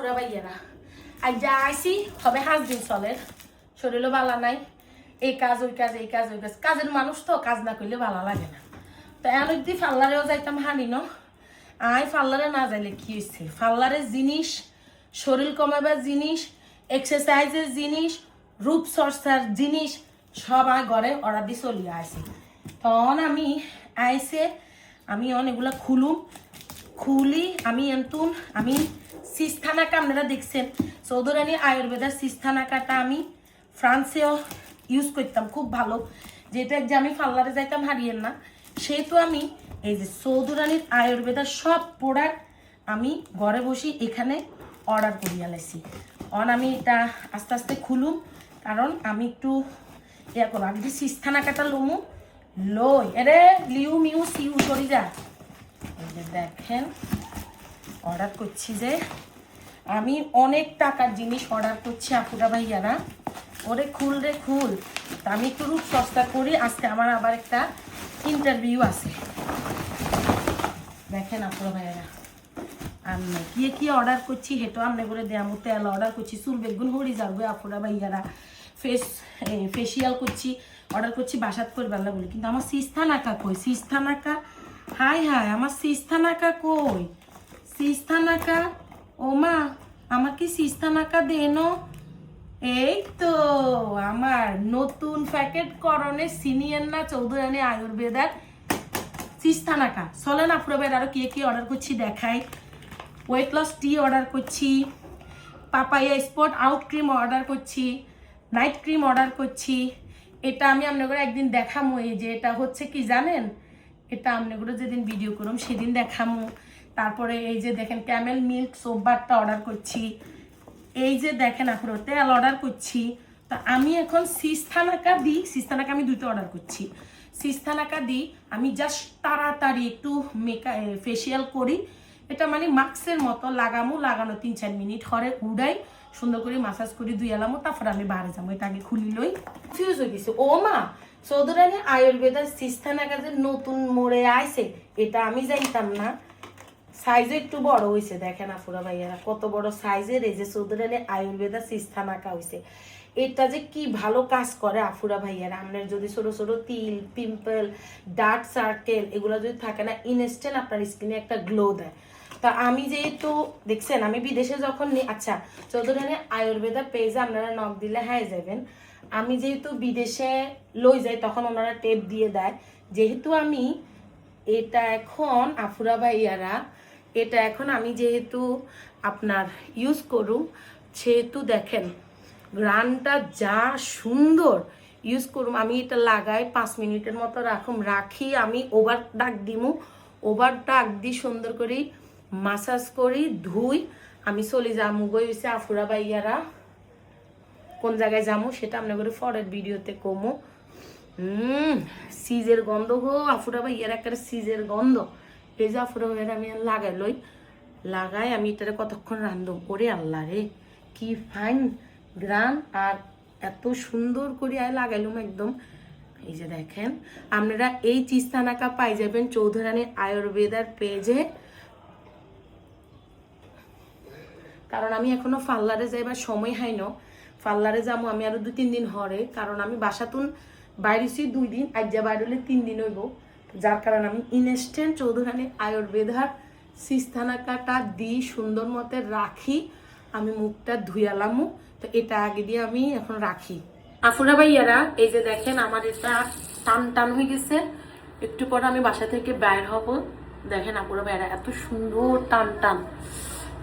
আফুরা ভাইয়ারা আজ যা আইসি হবে হাঁস দিন শরীরও নাই। এই কাজ, ওই কাজ, এই কাজ, ওই কাজ। কাজের মানুষ তো, কাজ না করলে ভালো লাগে না। তো ফাল্লারেও যাইতাম হানি ন। ফাল্লারে না যাইলে কি হয়েছে ফাল্লারের জিনিস, শরীর কমাবার জিনিস এক্সারসাইজের জিনিস, রূপ চর্চার জিনিস, সব আয় ঘরে অর্ডার দিয়ে চলিয়ে আসি তখন আমি আইসে আমি অনেকগুলো খুলুম। খুলি, আমি এন্তুন আমি সিস্থানাকা, আপনারা দেখছেন। চৌধুরানী আয়ুর্বেদার সিস্থানাকাটা আমি ফ্রান্সেও ইউজ করতাম, খুব ভালো। যেটা যে আমি পার্লারে যাইতাম, হারিয়েন না। সেহেতু আমি এই যে চৌধুরানীর আয়ুর্বেদার সব প্রোডাক্ট আমি ঘরে বসি এখানে অর্ডার করিয়া লাইছি। অন, আমি এটা আস্তে আস্তে খুলুম, কারণ আমি একটু ইয়া করব। আমি যে সিস্থানাকাটা লমু, লই। এরে, লিউ মিউ সিউ সরি যা। যে দেখেন অর্ডার করছি যে আমি অনেক টাকার জিনিস অর্ডার করছি আপুরা ভাইয়ারা। ওরে খুল রে খুল। তা আমি একটু রূপ সস্তা করি, আজকে আমার আবার একটা ইন্টারভিউ আছে। দেখেন আপুরা ভাইয়ারা আমি কি কি অর্ডার করছি হেটো আমনে করে দেয়াম তেল অর্ডার করছি, চুল বেগুন হরি যাবে আপুরা ভাইয়ারা। ফেস ফেসিয়াল করছি অর্ডার করছি, বাসাত করবার বলি কিন্তু আমার সিস্থানাকা কই? সিস্থানাকা হাই হাই, আমার সিস্থানাকা কই? সিস্থানাকা ও মা, আমাকে সিস্থানাকা দেনো? এই তো, আমার নতুন প্যাকেট করণে সিনিয়র না চৌধুরানী আয়ুর্বেদার সিস্থানাকা চলে না পুরোবের আরও কি কি অর্ডার করছি দেখাই। ওয়েট লস টি অর্ডার করছি। Papaya spot out cream order করছি। নাইট ক্রিম অর্ডার করছি। এটা আমি আপনাদের একদিন দেখামো, এই যে এটা হচ্ছে কি জানেন? এটা আপনাদের যেদিন ভিডিও করুম, সেদিন দেখামো। তারপরে এই যে দেখেন ক্যামেল মিল্ক সোপ বারটা অর্ডার করছি। এই যে দেখেন আপনার তেল অর্ডার করছি। তা আমি এখন সিস্থানাকা দিই সিস্থানাকা আমি দুটো অর্ডার করছি। সিস্থানাকা দিই আমি জাস্ট তাড়াতাড়ি একটু মেকা ফেসিয়াল করি। এটা মানে মাস্কের মতো, লাগামো, লাগানো তিন চার মিনিট হরে উড়াই। সুন্দর করে মাসাজ করি দুই এলামো, তারপর আমি বাইরে যাব। এটা আগে খুলি লই। ফিউজ হয়ে গেছে। ও মা, চৌধুরানী আয়ুর্বেদার সিস্থানাকা যে নতুন মোড়ে আইছে। এটা আমি জানতাম না। সাইজও একটু বড় হয়েছে দেখেন আফুরা ভাইয়ারা, কত বড় সাইজের এই যে চৌধুরানী আয়ুর্বেদা সিস্থানাকা হয়েছে এটা যে কি ভালো কাজ করে আফুরা ভাইয়ারা। আপনার যদি ছোট ছোট তিল পিম্পল ডার্ক সার্কেল এগুলো যদি থাকে না ইনস্ট্যান্ট আপনার স্কিনে একটা গ্লো দেয়। তা আমি যেহেতু, দেখছেন, আমি বিদেশে যখন আচ্ছা চৌধুরানী আয়ুর্বেদা পেজে আপনারা নখ দিলে হ্যাঁ যাবেন। আমি যেহেতু বিদেশে লই যাই, তখন ওনারা টেপ দিয়ে দেয়। যেহেতু আমি, এটা এখন, আফুরা ভাইয়ারা, এটা এখন আমি যেহেতু আপনার ইউজ করুম সেহেতু দেখেন গ্রানটা যা সুন্দর ইউজ করুম। আমি এটা লাগাই, পাঁচ মিনিটের মতো রাখুম। রাখি, আমি ওভার ডাক দিমু ওভার ডাক দি সুন্দর করে মাসাজ করি, ধুই। আমি চলে যামু গই হইছে আফুরা ভাইয়ারা কোন জায়গায় যামু সেটা আপনাদের পরের ভিডিওতে কমু। হুম সিজের গন্ধ গো, আফুরা ভাই এর একটা সিজের গন্ধ। এই যে আফুরা ভাইয়ের আমি লাগাই লই। লাগাই, আমি এটারে কতক্ষণ রান্ধব ওরে আল্লাহ রে। কি ফাইন গ্রান আর এত সুন্দর করে, আয় লাগাইলুম একদম। এই যে দেখেন, আপনারা এই চিস্তানাকা পাই যাবেন চৌধুরানী আয়ুর্বেদার পেজে কারণ আমি এখনও পার্লারে যাইবার সময় হয় না। পার্লারে যাব আমি আরও দু তিন দিন হরে। কারণ আমি বাসাতুন বাইরেছি দুই দিন, আজ যা বাইরে তিন দিন হইব। যার কারণে আমি ইনস্ট্যান্ট চৌধুরানী আয়ুর্বেদার সিস্থানাকাটা দিই সুন্দর মতে রাখি। আমি মুখটা ধুয়ালামু তো এটা আগে দিয়ে আমি এখন রাখি। আফুরা ভাইয়ারা, এই যে দেখেন আমার এটা টান টান হয়ে গেছে। একটু পরে আমি বাসা থেকে বাইর হব। দেখেন আপুরা ভাইয়ারা, এত সুন্দর টান টান।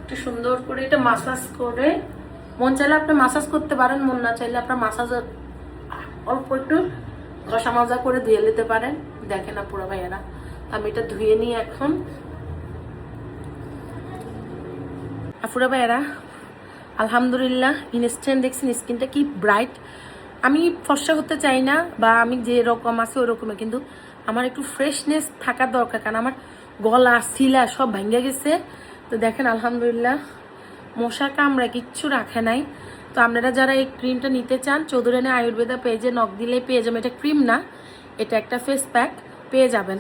একটু সুন্দর করে এটা মাসাজ করে। মন চাইলে আপনি মাসাজ করতে পারেন, মন না চাইলে আপনার মাসাজ অল্প একটু ঘষা মাজা করে ধুয়ে নিতে পারেন। দেখে না পুরো ভাইয়ারা, আমি এটা ধুয়ে নিই এখন। আফুরা ভাইয়ারা, আলহামদুলিল্লাহ ইনস্ট্যান্ট দেখছেন স্কিনটা কি ব্রাইট আমি ফর্সা হতে চাই না বা আমি যে রকম আছে ওই রকমের কিন্তু আমার একটু ফ্রেশনেস থাকার দরকার, কারণ আমার গলা, শিলা সব ভেঙে গেছে। তো দেখেন, আলহামদুলিল্লাহ মশা কামড়া কিচ্ছু রাখে নাই। তো আপনারা যারা এই ক্রিমটা নিতে চান, চৌধুরানী আয়ুর্বেদা পেজে নখ দিলে পেয়ে যাবেন। এটা ক্রিম না, এটা একটা ফেস প্যাক পেয়ে যাবেন।